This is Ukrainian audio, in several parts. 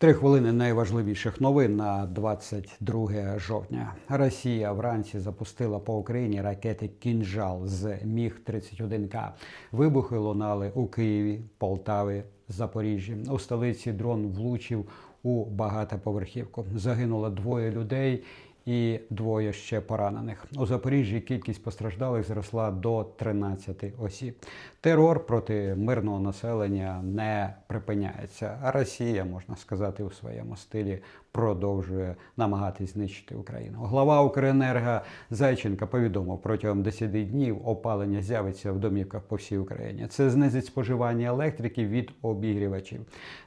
Три хвилини найважливіших новин на 22 жовтня. Росія вранці запустила по Україні ракети Кінжал з Міг 31 к Вибухи лунали у Києві, Полтаві, Запоріжжі. У столиці дрон влучив у багатоповерхівку. Загинуло двоє людей. І двоє ще поранених у Запоріжжі. Кількість постраждалих зросла до 13 осіб. Терор проти мирного населення не припиняється. А Росія, можна сказати, у своєму стилі продовжує намагатись знищити Україну. Глава Укренерго Зайченка повідомив, протягом 10 днів опалення з'явиться в домівках по всій Україні. Це знизить споживання електрики від обігрівачів.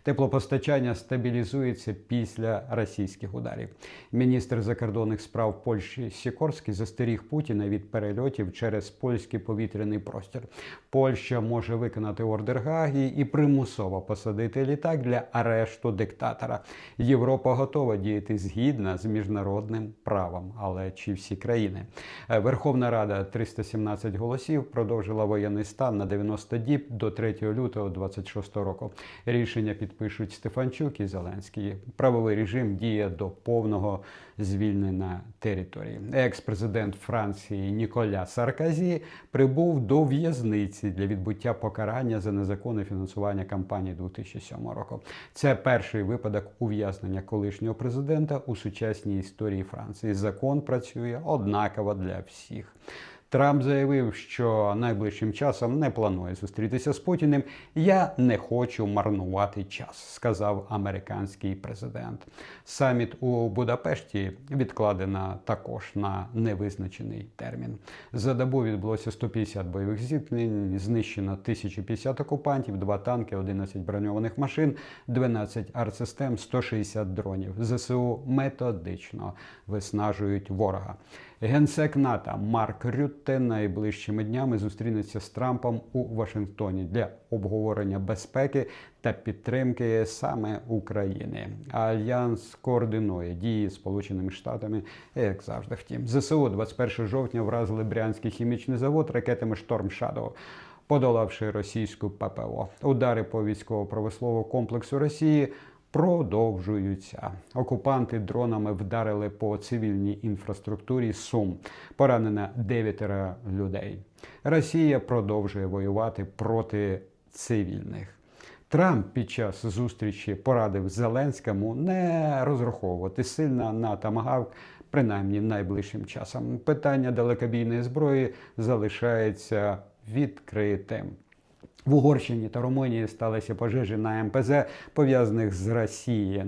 Теплопостачання стабілізується після російських ударів. Міністр закордонних справ Польщі Сікорський застеріг Путіна від перельотів через польський повітряний простір. Польща може виконати ордер Гаги і примусово посадити літак для арешту диктатора. Європа готова діяти згідно з міжнародним правом, але чи всі країни? Е, Верховна Рада 317 голосів продовжила воєнний стан на 90 діб до 3 лютого 26 року. Рішення підпишуть Стефанчук і Зеленський. Правовий режим діє до повного звільнення території. Екс-президент Франції Ніколя Сарказі прибув до в'язниці для відбуття покарання за незаконне фінансування кампанії 2007 року. Це перший випадок ув'язнення колишнього президента у сучасній історії Франції. Закон працює однаково для всіх. Трамп заявив, що найближчим часом не планує зустрітися з Путіним. Я не хочу марнувати час, сказав американський президент. Саміт у Будапешті відкладено також на невизначений термін. За добу відбулося 150 бойових зіткнень, знищено 1050 окупантів, 2 танки, 11 броньованих машин, 12 артсистем, 160 дронів. ЗСУ методично виснажують ворога. Генсек НАТО Марк Рютте найближчими днями зустрінеться з Трампом у Вашингтоні для обговорення безпеки та підтримки саме України. Альянс координує дії Сполученими Штатами, як завжди. Втім, ЗСУ 21 жовтня вразили Брянський хімічний завод ракетами Шторм Shadow подолавши російську ППО. Удари по військово-промисловому комплексу Росії продовжуються. Окупанти дронами вдарили по цивільній інфраструктурі Сум. Поранено дев'ятеро людей. Росія продовжує воювати проти цивільних. Трамп під час зустрічі порадив Зеленському не розраховувати сильно на тамагавк, принаймні найближчим часом. Питання далекобійної зброї залишається відкритим. В Угорщині та Румунії сталися пожежі на МПЗ, пов'язаних з Росією.